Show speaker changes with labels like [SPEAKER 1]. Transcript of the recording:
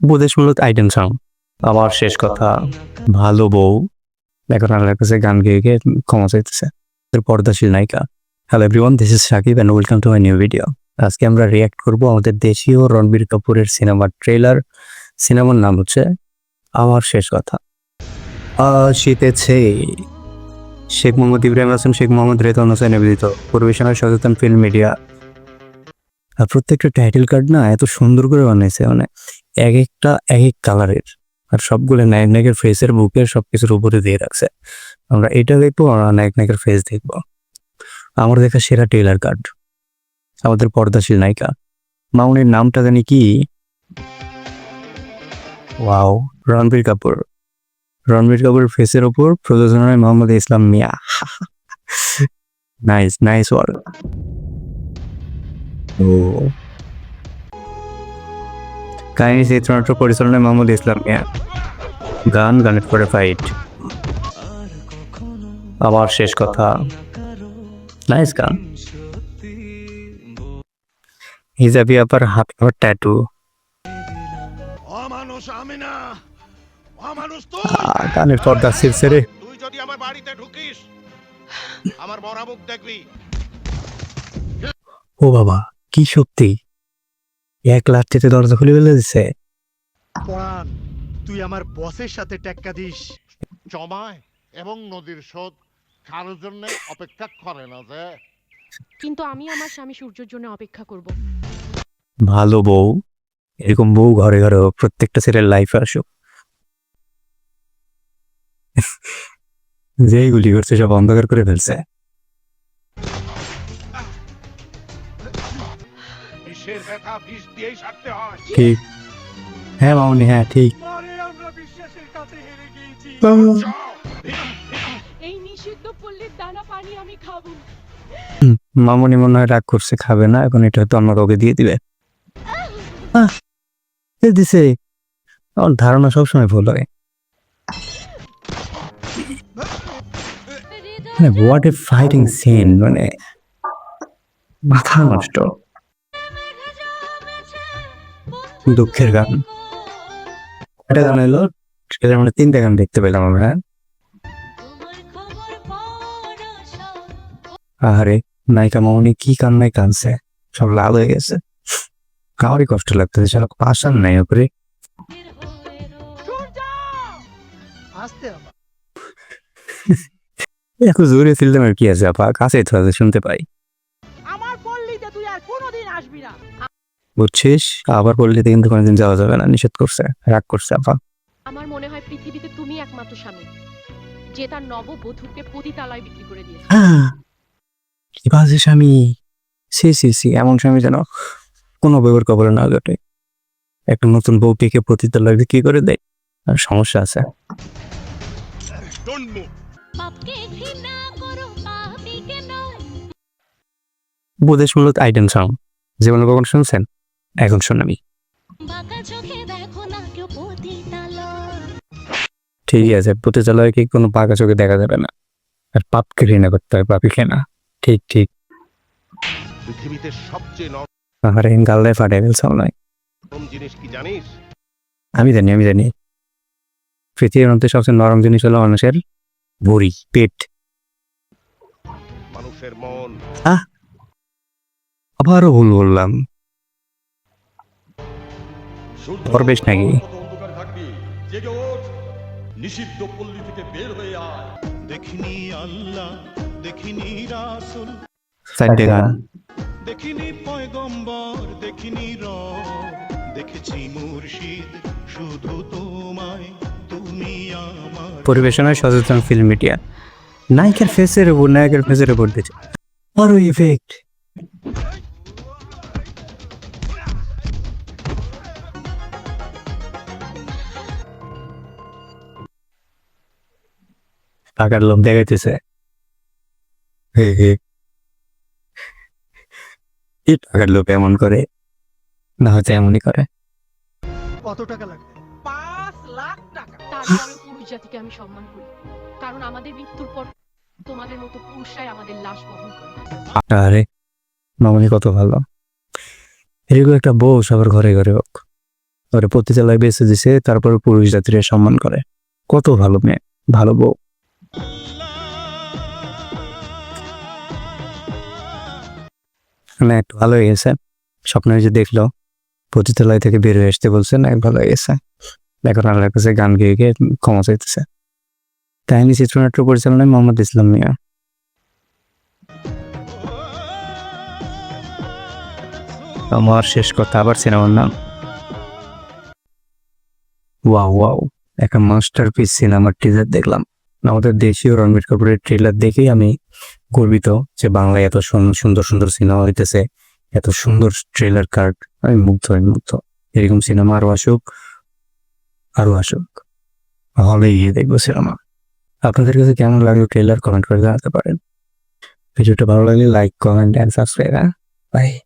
[SPEAKER 1] বোধেশমূলক item song আবার শেষ কথা, ভালো বউ। এখন আল্লাহর কাছে গান গেয়ে গিয়ে ক্ষমা চাইতেছে। পর্দাশীল নায়িকা। Hello everyone this is Sakib and welcome to my new video আজকে আমরা রিয়াক্ট করব আমাদের দেশীয় রণবীর কাপুরের সিনেমার ট্রেলার সিনেমার নাম হচ্ছে আমার শেষ কথা। আসিতেছে শেখ মোহাম্মদ ইব্রাহিম হাসান, শেখ মোহাম্মদ রেতন হোসেন নিবেদিত। পরিবেশনায় সচেতন ফিল্ম মিডিয়া আর প্রত্যেকটা টাইটেল কার্ড না এত সুন্দর করে বানাইছে মানে এক একটা, এক এক কালারের আর সবগুলো নায়ক নায়কের ফেসের বুকের সবকিছুর উপরে দিয়ে রাখছে। আমরা এটা দেখব আর নায়ক নায়কের ফেস দেখব। আমার দেখা সেরা টেলার কার্ড আমাদের পর্দাশীল নায়িকা। মাউনের নামটা জানি কি? ওয়াও রণবীর কাপুর। রণবীর কাপুর ফেসের ওপর প্রযোজনায় Mohammad Islam Mia. Nice nice work কাহিনী চিত্রনাট্য পরিচালনায় মোহাম্মদ ইসলাম মিয়া। গান গানের পরে ফাইট আবার শেষ কথা। নাইস গান। হিজাবি আবার হাত পর ট্যাটু গানের পর্দা রে।
[SPEAKER 2] তুই যদি আমার বাড়িতে ঢুকিস আমার মরা মুখ দেখবি।
[SPEAKER 1] ও বাবা। কি শক্তি এক লাঠিতে দরজা খুলে ফেলে দিছে।
[SPEAKER 3] পরাণ তুই আমার বসের সাথে টেক্কা দিস।
[SPEAKER 2] জমায় এবং নদীর স্রোত কারোর জন্য অপেক্ষা করে না যে?
[SPEAKER 4] কিন্তু আমি আমার স্বামী সূর্যের জন্য অপেক্ষা করব।
[SPEAKER 1] ভালো বউ। এরকম বউ ঘরে ঘরে হোক, প্রত্যেকটা ছেলের লাইফে আসুক। যেই গুলি করছে সব অন্ধকার করে ফেলছে।
[SPEAKER 2] ব্যথা বিষ দিয়েই সারতে হয়।
[SPEAKER 1] ঠিক। হ্যাঁ মামনি হ্যাঁ ঠিক।
[SPEAKER 2] যাও,
[SPEAKER 4] এই নিষিদ্ধ পল্লীর দানা পানি আমি খাব।
[SPEAKER 1] মামনি মনে হয় রাগ করছে খাবে না। এখন এটা হয়তো অন্য কাউকে দিয়ে দিবে। আহ, দিছে। আমার ধারণা সবসময় ভুল হয়। মানে হোয়াট এ ফাইটিং সিন মানে মাথা নষ্ট। দুঃখের গান। এটা গান এলো সেটা আমরা তিনটা গান দেখতে পেলাম আমরা। আরে নায়িকা মামনি কি কান্নায় কানছে সব লাল হয়ে গেছে। কাউরই কষ্ট লাগতেছে সেটা পাশান নাই ওপরে। এত জোরে ফিল্ডাম আর কি আছে, আপা? কাছে তো আছে, শুনতে পাই।
[SPEAKER 5] আমার পল্লীতে তুই আর কোনোদিন আসবি না।
[SPEAKER 1] বুঝছিস? আবার পল্লীতে কিন্তু কোনোদিন যাওয়া যাবে না নিষেধ করছে রাগ করছে আপা
[SPEAKER 4] আমার মনে হয় পৃথিবীতে তুমি একমাত্র স্বামী যে তার নববধূকে পতিতালয় বিক্রি করে দিয়েছে।
[SPEAKER 1] হ্যাঁ। কি বাজে স্বামী। সি সি সি এমন স্বামী যেন কোনো বউয়ের কবলে না জটে একটা নতুন বউ পেকে প্রতিতলায় বিক্রি করে দেয় আর সমস্যা আছে. বোধেশমূলক আইটেম সং যেমন কখন শুনছেন? এখন শুনাবি ঠিকই আছে প্রতিচালয় কি কোনো পাকা চোখে দেখা যাবে না? আর পাপকে ঘৃণা করতে হয় পাপিকে না ঠিক ঠিক।
[SPEAKER 2] পৃথিবীতে সবচেয়ে
[SPEAKER 1] আরে গাল্লায় ফাটে নয়
[SPEAKER 2] জিনিস কি জানিস?
[SPEAKER 1] আমি জানি আমি জানি। পৃথিবীর মধ্যে সবচেয়ে নরম জিনিস হলো মানুষের ভুঁড়ি পেট।
[SPEAKER 2] মানুষের মন।
[SPEAKER 1] আবারও ভুল বললাম। দরবেশ নাকি?
[SPEAKER 6] নিষিদ্ধ পল্লী থেকে বের হয়ে আয় দেখিনি আল্লাহ দেখিনি রাসুল।
[SPEAKER 1] চারটে গান।
[SPEAKER 6] দেখিনি পয়গম্বর দেখিনি রব। দেখেছি মুর্শিদ শুধু তোমায় তুমি আমার।
[SPEAKER 1] পরিবেশনায় সচেতন ফিল্ম মিডিয়া নায়িকার ফেসের উপর নায়কের ফেসের উপর দিচ্ছে। আরও ইফেক্ট টাকার লোভ দেখাইতেছে। এই টাকার লোভ এমন করে না হয়তো এমনই করে।
[SPEAKER 3] কত টাকা লাগবে?
[SPEAKER 5] পাঁচ লাখ টাকা।
[SPEAKER 4] তারপরে পুরুষ জাতিকে আমি সম্মান করি। কারণ আমাদের মৃত্যুর পর তোমাদের মতো পুরুষরাই আমাদের লাশ বহন করে।
[SPEAKER 1] আরে মামনি কত ভালো। এরকম একটা বউ সবার ঘরে ঘরে হোক। ওরা পতিতালয় বেঁচে দিছে তারপর পুরুষ জাতির সম্মান করে। কত ভালো মেয়ে ভালো বউ। না একটু ভালো যে দেখল, পতিতালয় থেকে বের হয়ে আসতে ভালো এখন আল্লাহর কাছে গান গেয়ে গিয়ে ক্ষমা চাইতেছে। কাহিনী চিত্রনাট্য পরিচালনায় মোহাম্মদ ইসলাম মিয়া। আমার শেষ কথা, আবার সিনেমার নাম। ওয়াও ওয়াও, একটা মাস্টার পিস সিনেমার টিজার দেখলাম। আমাদের দেশীয় রণবীর কাপুরের ট্রেলার দেখেই আমি গর্বিত যে বাংলায় এত সুন- সুন্দর সুন্দর সিনেমা হইতেছে, এত সুন্দর ট্রেলার কার্ড আমি মুগ্ধ আমি মুগ্ধ। এরকম সিনেমা আরও আসুক আরও আসুক। হলে গিয়ে দেখব সিনেমা আপনাদের কাছে কেমন লাগল ট্রেলার কমেন্ট করে জানাতে পারেন। ভিডিওটা ভালো লাগলে লাইক কমেন্ট অ্যান্ড সাবস্ক্রাইব হ্যাঁ? বাই